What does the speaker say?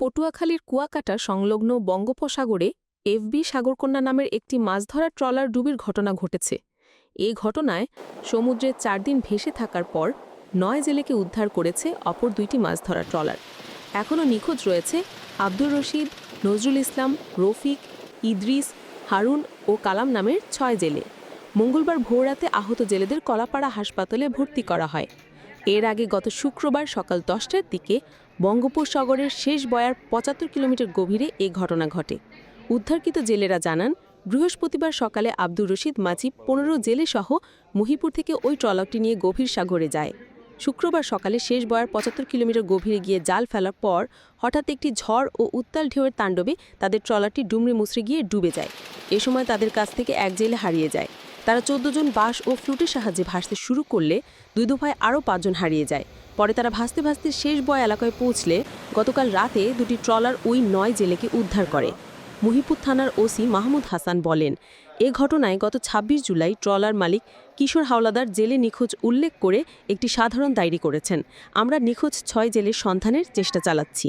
পটুয়াখালীর কুয়াকাটা সংলগ্ন বঙ্গোপসাগরে এফবি সাগরকন্যা নামের একটি মাছ ধরার ট্রলার ডুবির ঘটনা ঘটেছে। এই ঘটনায় সমুদ্রে চার দিন ভেসে থাকার পর নয় জেলেকে উদ্ধার করেছে অপর দুইটি মাছ ধরা ট্রলার। এখনও নিখোঁজ রয়েছে আব্দুর রশিদ, নজরুল ইসলাম, রফিক, ইদ্রিস, হারুন ও কালাম নামের ছয় জেলে। মঙ্গলবার ভোররাতে আহত জেলেদের কলাপাড়া হাসপাতালে ভর্তি করা হয়। এর আগে গত শুক্রবার সকাল দশটার দিকে বঙ্গোপসাগরের শেষ বয়ার পঁচাত্তর কিলোমিটার গভীরে এ ঘটনা ঘটে। উদ্ধারকৃত জেলেরা জানান, বৃহস্পতিবার সকালে আব্দুর রশিদ মাঝি পনেরো জেলেসহ মহিপুর থেকে ওই ট্রলারটি নিয়ে গভীর সাগরে যায়। শুক্রবার সকালে শেষ বয়ার পঁচাত্তর কিলোমিটার গভীরে গিয়ে জাল ফেলার পর হঠাৎ একটি ঝড় ও উত্তাল ঢেউয়ের তাণ্ডবে তাদের ট্রলারটি ডুমরি মুচড়ে গিয়ে ডুবে যায়। এ সময় তাদের কাছ থেকে এক জেলে হারিয়ে যায়। তারা চোদ্দ জন বাঁশ ও ফ্লুটের সাহায্যে ভাসতে শুরু করলে দুই দফায় আরও পাঁচজন হারিয়ে যায়। পরে তারা ভাসতে ভাসতে শেষ বয় এলাকায় পৌঁছলে গতকাল রাতে দুটি ট্রলার ওই নয় জেলেকে উদ্ধার করে। মহিপুর থানার ওসি মাহমুদ হাসান বলেন, এ ঘটনায় গত ২৬ জুলাই ট্রলার মালিক কিশোর হাওলাদার জেলে নিখোঁজ উল্লেখ করে একটি সাধারণ ডায়েরি করেছেন, আমরা নিখোঁজ ছয় জেলের সন্ধানের চেষ্টা চালাচ্ছি।